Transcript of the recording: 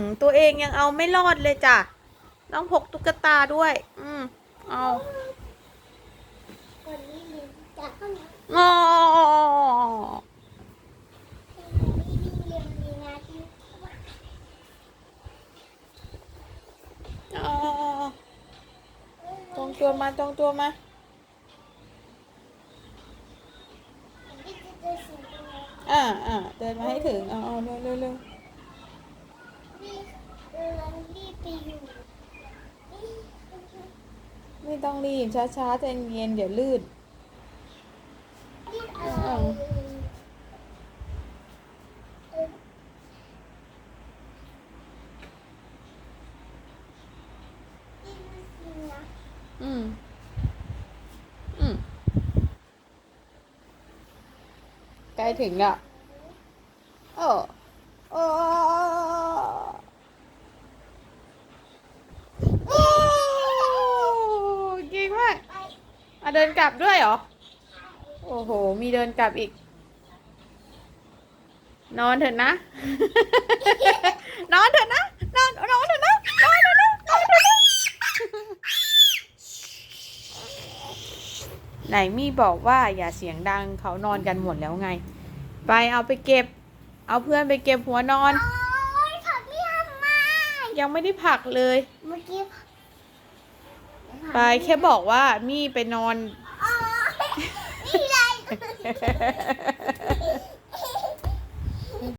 มตัวเองยังเอาไม่รอดเลยจ้ะ ต้องพกตุ๊กตาด้วย อืมเอาคนนี้ลืมจากข้างหลังงอนี่เรียนมีนาที่ว่าอ๋อตรงตัวมาตรงตัวมาไม่จะเจอสิ่งอะไรอ่าอ่าเดินมาให้ถึง เอาเอาเร็วเร็วเร็ว นี่เดินรีบไปอยู่นี่ ไม่ต้องรีบช้าช้าๆใจเย็นเดี๋ยวลื่นนี่อะไรเออนี่มันจริงนะอืม อืม ใกล้ถึงแล้วโอ้โอ้โอ้เก่งมาก ไป อะ เดินกลับด้วยเหรอ โอ้โห มีเดินกลับอีก นอนเถอะนะ นอนเถอะนะ นอน นอนเถอะนะ นอนเถอะนะ นอนเถอะนะ ไหนมี่บอกว่าอย่าเสียงดังเขานอนกันหมดแล้วไง ไปเอาไปเก็บ เอาเพื่อนไปเก็บหัวนอน โอ๊ยผักไม่ทำไมยังไม่ได้ผักเลย เมื่อกี้ ไปแค่บอกว่ามี่ไปนอนอ๋อนี่ไง